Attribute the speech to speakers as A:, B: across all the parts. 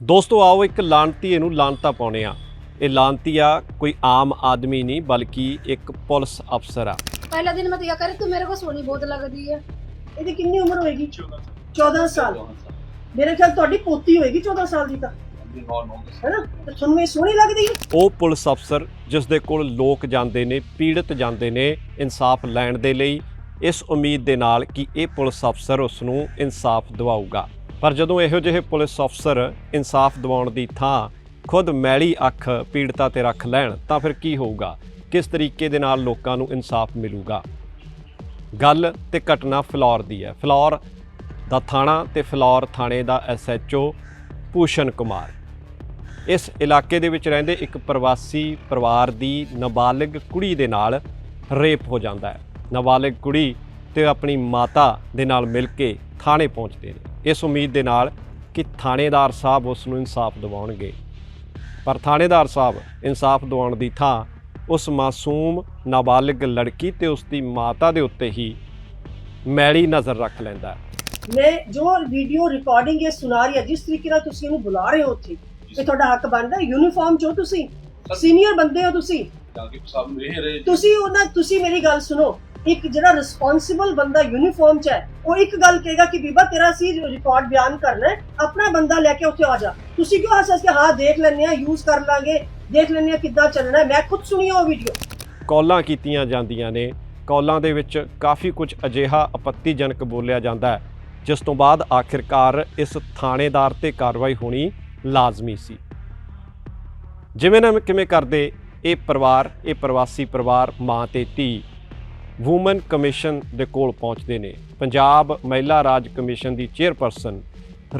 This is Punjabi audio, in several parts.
A: ਦੋਸਤੋ ਆਓ ਇੱਕ ਲਾਂਤੀ ਨੂੰ ਲਾਂਤਾ ਪਾਉਣੇ ਆ ਇਹ ਲਾਂਤੀ ਆ ਕੋਈ ਆਮ ਆਦਮੀ ਨਹੀਂ ਬਲਕਿ ਇੱਕ ਪੁਲਿਸ ਅਫਸਰ ਆ।
B: ਪਹਿਲਾ ਦਿਨ ਮੈਂ ਤਾਂ ਕਰੇ ਤੂੰ ਮੇਰੇ ਕੋ ਸੋਹਣੀ ਬਹੁਤ ਲੱਗਦੀ ਹੈ
C: ਇਹਦੀ ਕਿੰਨੀ ਉਮਰ ਹੋਏਗੀ? 14 ਸਾਲ। ਮੇਰੇ ਖਿਆਲ ਤੁਹਾਡੀ ਪੋਤੀ ਹੋਏਗੀ 14 ਸਾਲ ਦੀ ਤਾਂ। ਹੈਨਾ? ਤੁਹਾਨੂੰ ਇਹ ਸੋਹਣੀ ਲੱਗਦੀ ਹੈ
A: ਉਹ ਪੁਲਿਸ ਅਫਸਰ ਜਿਸ ਦੇ ਕੋਲ ਲੋਕ ਜਾਂਦੇ ਨੇ ਪੀੜਤ ਜਾਂਦੇ ਨੇ ਇਨਸਾਫ ਲੈਣ ਦੇ ਲਈ ਇਸ ਉਮੀਦ ਦੇ ਨਾਲ ਕਿ ਇਹ ਪੁਲਿਸ ਅਫਸਰ ਉਸ ਨੂੰ ਇਨਸਾਫ ਦਿਵਾਊਗਾ। ਪਰ ਜਦੋਂ ਇਹੋ ਜਿਹੇ ਪੁਲਿਸ ਅਫਸਰ ਇਨਸਾਫ ਦਿਵਾਉਣ ਦੀ ਥਾਂ ਖੁਦ ਮੈਲੀ ਅੱਖ ਪੀੜਤਾ ਤੇ ਰੱਖ ਲੈਣ, ਤਾਂ ਫਿਰ ਕੀ ਹੋਊਗਾ? ਕਿਸ ਤਰੀਕੇ ਦੇ ਨਾਲ ਲੋਕਾਂ ਨੂੰ ਇਨਸਾਫ ਮਿਲੂਗਾ? ਗੱਲ ਤੇ ਘਟਨਾ ਫਲੌਰ ਦੀ ਹੈ। ਫਲੌਰ ਦਾ ਥਾਣਾ ਤੇ ਫਲੌਰ ਥਾਣੇ ਦਾ ਐਸਐਚਓ ਭੂਸ਼ਣ ਕੁਮਾਰ। ਇਸ ਇਲਾਕੇ ਦੇ ਵਿੱਚ ਰਹਿੰਦੇ ਇੱਕ ਪ੍ਰਵਾਸੀ ਪਰਿਵਾਰ ਦੀ ਨਾਬਾਲਗ ਕੁੜੀ ਦੇ ਨਾਲ ਰੇਪ ਹੋ ਜਾਂਦਾ ਹੈ। ਨਾਬਾਲਗ ਕੁੜੀ ਤੇ ਆਪਣੀ ਮਾਤਾ ਦੇ ਨਾਲ ਮਿਲ ਕੇ ਥਾਣੇ ਪਹੁੰਚਦੇ ਨੇ। ਇਸ ਉਮੀਦ ਦੇ ਨਾਲ ਕਿ ਥਾਣੇਦਾਰ ਸਾਹਿਬ ਉਸ ਨੂੰ ਇਨਸਾਫ ਦਿਵਾਉਣਗੇ। ਪਰ ਥਾਣੇਦਾਰ ਸਾਹਿਬ ਇਨਸਾਫ ਦਿਵਾਉਣ ਦੀ ਥਾਂ ਉਸ ਮਾਸੂਮ ਨਾਬਾਲਗ ਲੜਕੀ ਤੇ ਉਸ ਦੀ ਮਾਤਾ ਦੇ ਉੱਤੇ ਹੀ ਮੈਲੀ ਨਜ਼ਰ ਰੱਖ ਲੈਂਦਾ
C: ਮੈਂ ਜੋ ਵੀਡੀਓ ਰਿਕਾਰਡਿੰਗ ਇਹ ਸੁਣਾ ਰਹੀ ਹੈ ਜਿਸ ਤਰੀਕੇ ਨਾਲ ਤੁਸੀਂ ਇਹਨੂੰ ਬੁਲਾ ਰਹੇ ਹੋ ਉੱਥੇ ਇਹ ਤੁਹਾਡਾ ਹੱਕ ਬਣਦਾ ਯੂਨੀਫਾਰਮ ਚੋ ਤੁਸੀਂ? ਸੀਨੀਅਰ ਬੰਦੇ ਹੋ ਤੁਸੀਂ? ਤੁਸੀਂ ਉਹਨਾਂ ਤੁਸੀਂ ਮੇਰੀ ਗੱਲ ਸੁਣੋ। ਇੱਕ ਜਿਹੜਾ ਰਿਸਪੌਂਸਿਬਲ ਬੰਦਾ ਯੂਨੀਫਾਰਮ ਚ ਹੈ, ਉਹ ਇੱਕ ਗੱਲ ਕਹੇਗਾ ਕਿ ਬੀਬਾ ਤੇਰਾ ਸੀ ਰਿਕਾਰਡ ਬਿਆਨ ਕਰਨਾ ਹੈ, ਆਪਣਾ ਬੰਦਾ ਲੈ ਕੇ ਉੱਥੇ ਆ ਜਾ। ਤੁਸੀਂ ਕਿਉਂ ਹੱਸ ਹੱਸ ਕੇ, ਹਾਂ, ਦੇਖ ਲੈਂਦੇ ਆ ਯੂਜ਼ ਕਰ ਲਾਂਗੇ, ਦੇਖ ਲੈਂਦੇ ਆ ਕਿੱਦਾਂ ਚੱਲਣਾ ਹੈ। ਮੈਂ ਖੁਦ ਸੁਣੀ ਉਹ ਵੀਡੀਓ
A: ਕਾਲਾਂ ਕੀਤੀਆਂ ਜਾਂਦੀਆਂ ਨੇ। ਕਾਲਾਂ ਦੇ ਵਿੱਚ ਕਾਫੀ ਕੁਝ ਅਜਿਹਾ ਆਪੱਤੀਜਨਕ ਬੋਲਿਆ ਜਾਂਦਾ ਹੈ, ਜਿਸ ਤੋਂ ਬਾਅਦ ਆਖਿਰਕਾਰ ਇਸ ਥਾਣੇਦਾਰ ਤੇ ਕਾਰਵਾਈ ਹੋਣੀ ਲਾਜ਼ਮੀ ਸੀ। ਜਿਵੇਂ ਨਾ ਕਿਵੇਂ ਕਰਦੇ, ਇਹ ਪਰਿਵਾਰ, ਇਹ ਪ੍ਰਵਾਸੀ ਪਰਿਵਾਰ, ਮਾਂ ਤੇ ਧੀ। ਵੂਮਨ ਕਮਿਸ਼ਨ ਦੇ ਕੋਲ ਪਹੁੰਚਦੇ ਨੇ। ਪੰਜਾਬ ਮਹਿਲਾ ਰਾਜ ਕਮਿਸ਼ਨ ਦੀ ਚੇਅਰਪਰਸਨ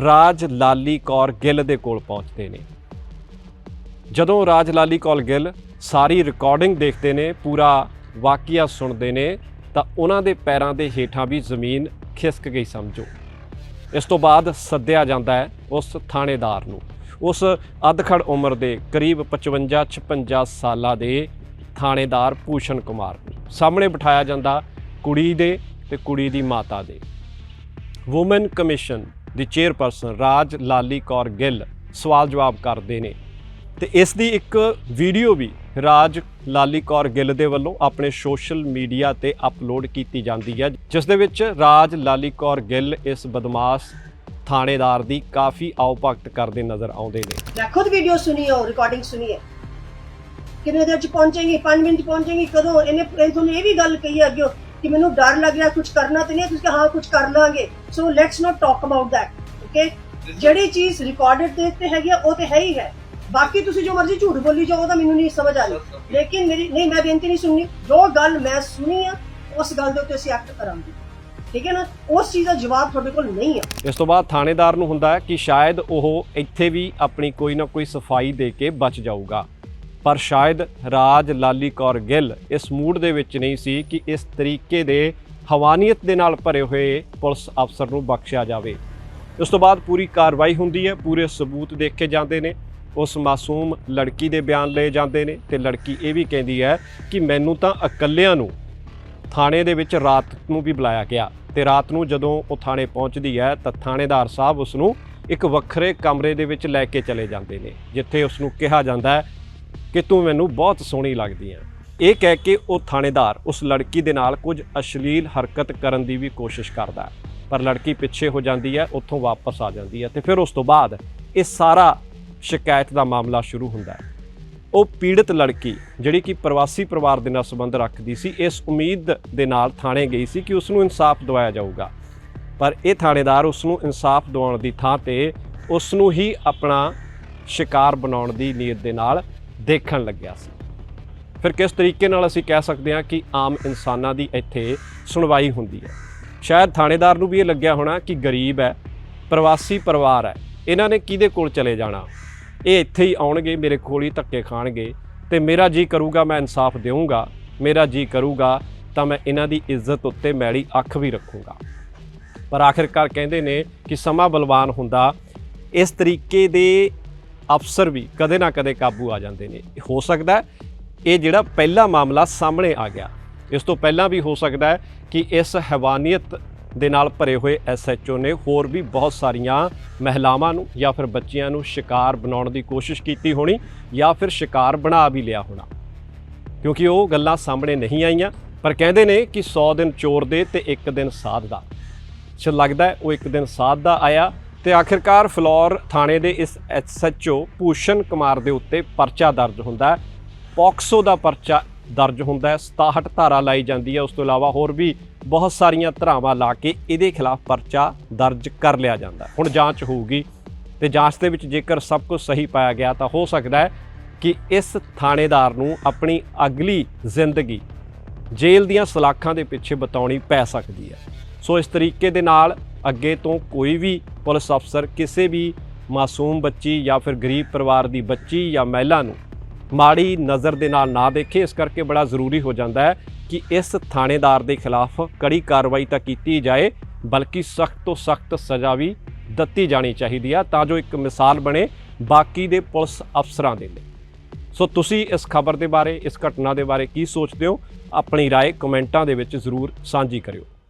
A: ਰਾਜ ਲਾਲੀ ਕੌਰ ਗਿੱਲ ਦੇ ਕੋਲ ਪਹੁੰਚਦੇ ਨੇ। ਜਦੋਂ ਰਾਜ ਲਾਲੀ ਕੌਰ ਗਿੱਲ ਸਾਰੀ ਰਿਕਾਰਡਿੰਗ ਦੇਖਦੇ ਨੇ, ਪੂਰਾ ਵਾਕਿਆ ਸੁਣਦੇ ਨੇ, ਤਾਂ ਉਹਨਾਂ ਦੇ ਪੈਰਾਂ ਦੇ ਹੇਠਾਂ ਵੀ ਜ਼ਮੀਨ ਖਿਸਕ ਗਈ ਸਮਝੋ। ਇਸ ਤੋਂ ਬਾਅਦ ਸੱਦਿਆ ਜਾਂਦਾ ਹੈ ਉਸ ਥਾਣੇਦਾਰ ਨੂੰ। ਉਸ ਅਧਖੜ ਉਮਰ ਦੇ ਕਰੀਬ 55 56 ਸਾਲਾਂ ਦੇ ਥਾਣੇਦਾਰ ਭੂਸ਼ਣ ਕੁਮਾਰ। ਸਾਹਮਣੇ ਬਿਠਾਇਆ ਜਾਂਦਾ ਕੁੜੀ ਦੇ ਤੇ ਕੁੜੀ ਦੀ ਮਾਤਾ ਦੇ। ਵੂਮਨ ਕਮਿਸ਼ਨ ਦੀ ਚੇਅਰਪਰਸਨ ਰਾਜ ਲਾਲੀ ਕੌਰ ਗਿੱਲ ਸਵਾਲ ਜਵਾਬ ਕਰਦੇ ਨੇ। ਤੇ ਇਸ ਦੀ ਇੱਕ ਵੀਡੀਓ ਵੀ ਰਾਜ ਲਾਲੀ ਕੌਰ ਗਿੱਲ ਦੇ ਵੱਲੋਂ ਆਪਣੇ ਸੋਸ਼ਲ ਮੀਡੀਆ ਤੇ ਅਪਲੋਡ ਕੀਤੀ ਜਾਂਦੀ ਹੈ, ਜਿਸ ਦੇ ਵਿੱਚ ਰਾਜ ਲਾਲੀ ਕੌਰ ਗਿੱਲ ਇਸ ਬਦਮਾਸ਼ ਥਾਣੇਦਾਰ ਦੀ ਕਾਫੀ ਆਉਪਕਟ ਕਰਦੇ ਨਜ਼ਰ ਆਉਂਦੇ ਨੇ।
C: ਮੈਂ ਖੁਦ ਵੀਡੀਓ ਸੁਣੀ ਹੈ ਰਿਕਾਰਡਿੰਗ ਸੁਣੀ ਹੈ ਕਿੰਨੇ ਦੇਰ ਚ ਪਹੁੰਚੇਗੀ 5 ਮਿੰਟ ਪਹੁੰਚੇਗੀ ਕਦੋਂ? ਇਹਨੇ ਇਹ ਤੁਹਾਨੂੰ ਇਹ ਵੀ ਗੱਲ ਕਹੀ ਹੈ ਅੱਗੇ ਕਿ ਮੈਨੂੰ ਡਰ ਲੱਗ ਰਿਹਾ ਕੁਝ ਕਰਨਾ ਤੇ ਨਹੀਂ ਤੁਸੀਂ ਕਿਹਾ ਹਾਂ ਕੁਝ ਕਰ ਲਾਂਗੇ। So let's not talk about that okay ਜਿਹੜੀ ਚੀਜ਼ ਰਿਕਾਰਡਡ ਦੇ ਉੱਤੇ ਹੈਗੀ ਆ, ਉਹ ਤੇ ਹੈ ਹੀ ਹੈ। ਬਾਕੀ ਤੁਸੀਂ ਜੋ ਮਰਜ਼ੀ ਝੂਠ ਬੋਲੀ ਜਾਓ ਉਹ ਤਾਂ ਮੈਨੂੰ ਨਹੀਂ ਸਮਝ ਆ ਰਹੀ ਲੇਕਿਨ ਮੇਰੀ ਨਹੀਂ ਮੈਂ ਬੇਨਤੀ ਨਹੀਂ ਸੁਣਨੀ। ਜੋ ਗੱਲ ਮੈਂ ਸੁਣੀ ਆ ਉਸ ਗੱਲ ਦੇ ਉੱਤੇ ਅਸੀਂ ਐਕਟ ਕਰਾਂਗੇ। ਠੀਕ ਹੈ ਨਾ? ਉਸ ਚੀਜ਼ ਦਾ ਜਵਾਬ ਤੁਹਾਡੇ ਕੋਲ ਨਹੀਂ ਹੈ
A: ਇਸ ਤੋਂ ਬਾਅਦ ਥਾਣੇਦਾਰ ਨੂੰ ਹੁੰਦਾ ਹੈ ਕਿ ਸ਼ਾਇਦ ਉਹ ਇੱਥੇ ਵੀ ਆਪਣੀ ਕੋਈ ਨਾ ਕੋਈ ਸਫ਼ਾਈ ਦੇ ਕੇ ਬਚ ਜਾਊਗਾ। ਪਰ ਸ਼ਾਇਦ ਰਾਜ ਲਾਲੀ ਕੌਰ ਗਿੱਲ ਇਸ ਮੂਡ ਦੇ ਵਿੱਚ ਨਹੀਂ ਸੀ ਕਿ ਇਸ ਤਰੀਕੇ ਦੇ ਹਵਾਨੀਅਤ ਦੇ ਨਾਲ ਭਰੇ ਹੋਏ ਪੁਲਿਸ ਅਫਸਰ ਨੂੰ ਬਖਸ਼ਿਆ ਜਾਵੇ। ਉਸ ਤੋਂ ਬਾਅਦ ਪੂਰੀ ਕਾਰਵਾਈ ਹੁੰਦੀ ਹੈ, ਪੂਰੇ ਸਬੂਤ ਦੇਖੇ ਜਾਂਦੇ ਨੇ, ਉਸ ਮਾਸੂਮ ਲੜਕੀ ਦੇ ਬਿਆਨ ਲਏ ਜਾਂਦੇ ਨੇ ਤੇ ਲੜਕੀ ਇਹ ਵੀ ਕਹਿੰਦੀ ਹੈ ਕਿ ਮੈਨੂੰ ਤਾਂ ਇਕੱਲਿਆਂ ਨੂੰ ਥਾਣੇ ਦੇ ਵਿੱਚ ਰਾਤ ਨੂੰ ਵੀ ਬੁਲਾਇਆ ਗਿਆ ਤੇ ਰਾਤ ਨੂੰ ਜਦੋਂ ਉਹ ਥਾਣੇ ਪਹੁੰਚਦੀ ਹੈ ਤਾਂ ਥਾਣੇਦਾਰ ਸਾਹਿਬ ਉਸ ਨੂੰ ਇੱਕ ਵੱਖਰੇ ਕਮਰੇ ਦੇ ਵਿੱਚ ਲੈ ਕੇ ਚਲੇ ਜਾਂਦੇ ਨੇ, ਜਿੱਥੇ ਉਸ ਨੂੰ ਕਿਹਾ ਜਾਂਦਾ ਹੈ ਕਿ ਤੂੰ ਮੈਨੂੰ ਬਹੁਤ ਸੋਹਣੀ ਲੱਗਦੀ ਹੈ ਇਹ ਕਹਿ ਕੇ ਉਹ ਥਾਣੇਦਾਰ ਉਸ ਲੜਕੀ ਦੇ ਨਾਲ ਕੁਝ ਅਸ਼ਲੀਲ ਹਰਕਤ ਕਰਨ ਦੀ ਵੀ ਕੋਸ਼ਿਸ਼ ਕਰਦਾ ਪਰ ਲੜਕੀ ਪਿੱਛੇ ਹੋ ਜਾਂਦੀ ਹੈ, ਉੱਥੋਂ ਵਾਪਸ ਆ ਜਾਂਦੀ ਹੈ ਤੇ ਫਿਰ ਉਸ ਤੋਂ ਬਾਅਦ ਇਹ ਸਾਰਾ ਸ਼ਿਕਾਇਤ ਦਾ ਮਾਮਲਾ ਸ਼ੁਰੂ ਹੁੰਦਾ ਹੈ। ਉਹ ਪੀੜਤ ਲੜਕੀ ਜਿਹੜੀ ਕਿ ਪ੍ਰਵਾਸੀ ਪਰਿਵਾਰ ਦੇ ਨਾਲ ਸੰਬੰਧ ਰੱਖਦੀ ਸੀ, ਇਸ ਉਮੀਦ ਦੇ ਨਾਲ ਥਾਣੇ ਗਈ ਸੀ ਕਿ ਉਸ ਨੂੰ ਇਨਸਾਫ ਦਿਵਾਇਆ ਜਾਊਗਾ। ਪਰ ਇਹ ਥਾਣੇਦਾਰ ਉਸ ਨੂੰ ਇਨਸਾਫ ਦਿਵਾਉਣ ਦੀ ਥਾਂ ਤੇ ਉਸ ਨੂੰ ਹੀ ਆਪਣਾ ਸ਼ਿਕਾਰ ਬਣਾਉਣ ਦੀ ਨੀਅਤ ਦੇ ਨਾਲ ਦੇਖਣ ਲੱਗਿਆ ਸੀ। ਫਿਰ ਕਿਸ ਤਰੀਕੇ ਨਾਲ ਅਸੀਂ ਕਹਿ ਸਕਦੇ ਹਾਂ ਕਿ ਆਮ ਇਨਸਾਨਾਂ ਦੀ ਇੱਥੇ ਸੁਣਵਾਈ ਹੁੰਦੀ ਹੈ? ਸ਼ਾਇਦ ਥਾਣੇਦਾਰ ਨੂੰ ਵੀ ਇਹ ਲੱਗਿਆ ਹੋਣਾ ਕਿ ਗਰੀਬ ਹੈ, ਪ੍ਰਵਾਸੀ ਪਰਿਵਾਰ ਹੈ, ਇਹਨਾਂ ਨੇ ਕਿਹਦੇ ਕੋਲ ਚਲੇ ਜਾਣਾ? ਇਹ ਇੱਥੇ ਹੀ ਆਉਣਗੇ, ਮੇਰੇ ਕੋਲ ਹੀ ਧੱਕੇ ਖਾਣਗੇ ਤੇ ਮੇਰਾ ਜੀ ਕਰੂਗਾ, ਮੈਂ ਇਨਸਾਫ ਦੇਵਾਂਗਾ ਮੇਰਾ ਜੀ ਕਰੂਗਾ ਤਾਂ ਮੈਂ ਇਹਨਾਂ ਦੀ ਇੱਜ਼ਤ ਉੱਤੇ ਮੈਲੀ ਅੱਖ ਵੀ ਰੱਖੂੰਗਾ। ਪਰ ਆਖਿਰਕਾਰ ਕਹਿੰਦੇ ਨੇ ਕਿ ਸਮਾਂ ਬਲਵਾਨ ਹੁੰਦਾ। ਇਸ ਤਰੀਕੇ ਦੇ ਅਫਸਰ ਵੀ ਕਦੇ ਨਾ ਕਦੇ ਕਾਬੂ ਆ ਜਾਂਦੇ ਨੇ। ਹੋ ਸਕਦਾ ਇਹ ਜਿਹੜਾ ਪਹਿਲਾ ਮਾਮਲਾ ਸਾਹਮਣੇ ਆ ਗਿਆ, ਇਸ ਤੋਂ ਪਹਿਲਾਂ ਵੀ ਹੋ ਸਕਦਾ ਹੈ ਕਿ ਇਸ ਹੈਵਾਨੀਅਤ ਦੇ ਨਾਲ ਭਰੇ ਹੋਏ ਐਸਐਚਓ ਨੇ ਹੋਰ ਵੀ ਬਹੁਤ ਸਾਰੀਆਂ ਮਹਿਲਾਵਾਂ ਨੂੰ ਜਾਂ ਫਿਰ ਬੱਚਿਆਂ ਨੂੰ ਸ਼ਿਕਾਰ ਬਣਾਉਣ ਦੀ ਕੋਸ਼ਿਸ਼ ਕੀਤੀ ਹੋਣੀ ਜਾਂ ਫਿਰ ਸ਼ਿਕਾਰ ਬਣਾ ਵੀ ਲਿਆ ਹੋਣਾ। ਕਿਉਂਕਿ ਉਹ ਗੱਲਾਂ ਸਾਹਮਣੇ ਨਹੀਂ ਆਈਆਂ, ਪਰ ਕਹਿੰਦੇ ਨੇ ਕਿ 100 ਦਿਨ ਚੋਰ ਦੇ ਤੇ ਇੱਕ ਦਿਨ ਸਾਧ ਦਾ। ਚ ਲੱਗਦਾ ਉਹ ਇੱਕ ਦਿਨ ਸਾਧ ਦਾ ਆਇਆ ਤੇ ਆਖਿਰਕਾਰ ਫਲੋਰ ਥਾਣੇ ਦੇ ਇਸ ਐਸਐਚਓ ਭੂਸ਼ਣ ਕੁਮਾਰ ਦੇ ਉੱਤੇ ਪਰਚਾ ਦਰਜ ਹੁੰਦਾ ਹੈ। ਪੌਕਸੋ ਦਾ ਪਰਚਾ ਦਰਜ ਹੁੰਦਾ ਹੈ। 67 ਧਾਰਾ ਲਾਈ ਜਾਂਦੀ ਹੈ। ਉਸ ਤੋਂ ਇਲਾਵਾ ਹੋਰ ਵੀ ਬਹੁਤ ਸਾਰੀਆਂ ਧਾਰਾਵਾਂ ਲਾ ਕੇ ਇਹਦੇ ਖਿਲਾਫ ਪਰਚਾ ਦਰਜ ਕਰ ਲਿਆ ਜਾਂਦਾ ਹੁਣ ਜਾਂਚ ਹੋਊਗੀ ਤੇ ਜਾਂਚ ਦੇ ਵਿੱਚ ਜੇਕਰ ਸਭ ਕੁਝ ਸਹੀ ਪਾਇਆ ਗਿਆ ਤਾਂ ਹੋ ਸਕਦਾ ਹੈ ਕਿ ਇਸ ਥਾਣੇਦਾਰ ਨੂੰ ਆਪਣੀ ਅਗਲੀ ਜ਼ਿੰਦਗੀ ਜੇਲ੍ਹ ਦੀਆਂ ਸਲਾਖਾਂ ਦੇ ਪਿੱਛੇ ਬਤਾਉਣੀ ਪੈ ਸਕਦੀ ਹੈ। ਸੋ ਇਸ ਤਰੀਕੇ ਦੇ ਨਾਲ ਅੱਗੇ ਤੋਂ ਕੋਈ ਵੀ ਪੁਲਿਸ ਅਫਸਰ ਕਿਸੇ ਵੀ ਮਾਸੂਮ ਬੱਚੀ ਜਾਂ ਫਿਰ ਗਰੀਬ ਪਰਿਵਾਰ ਦੀ ਬੱਚੀ ਜਾਂ ਮਹਿਲਾ ਨੂੰ ਮਾੜੀ ਨਜ਼ਰ ਦੇ ਨਾਲ ਨਾ ਦੇਖੇ ਇਸ ਕਰਕੇ ਬੜਾ ਜ਼ਰੂਰੀ ਹੋ ਜਾਂਦਾ ਹੈ ਕਿ ਇਸ ਥਾਣੇਦਾਰ ਦੇ ਖਿਲਾਫ ਕੜੀ ਕਾਰਵਾਈ ਤਾਂ ਕੀਤੀ ਜਾਏ ਬਲਕਿ ਸਖਤ ਤੋਂ ਸਖਤ ਸਜ਼ਾ ਵੀ ਦਿੱਤੀ ਜਾਣੀ ਚਾਹੀਦੀ ਆ ਤਾਂ ਜੋ ਇੱਕ ਮਿਸਾਲ ਬਣੇ ਬਾਕੀ ਦੇ ਪੁਲਿਸ ਅਫਸਰਾਂ ਦੇ ਲਈ ਸੋ ਤੁਸੀਂ ਇਸ ਖਬਰ ਦੇ ਬਾਰੇ ਇਸ ਘਟਨਾ ਦੇ ਬਾਰੇ ਕੀ ਸੋਚਦੇ ਹੋ ਆਪਣੀ رائے ਕਮੈਂਟਾਂ ਦੇ ਵਿੱਚ ਜ਼ਰੂਰ ਸਾਂਝੀ ਕਰਿਓ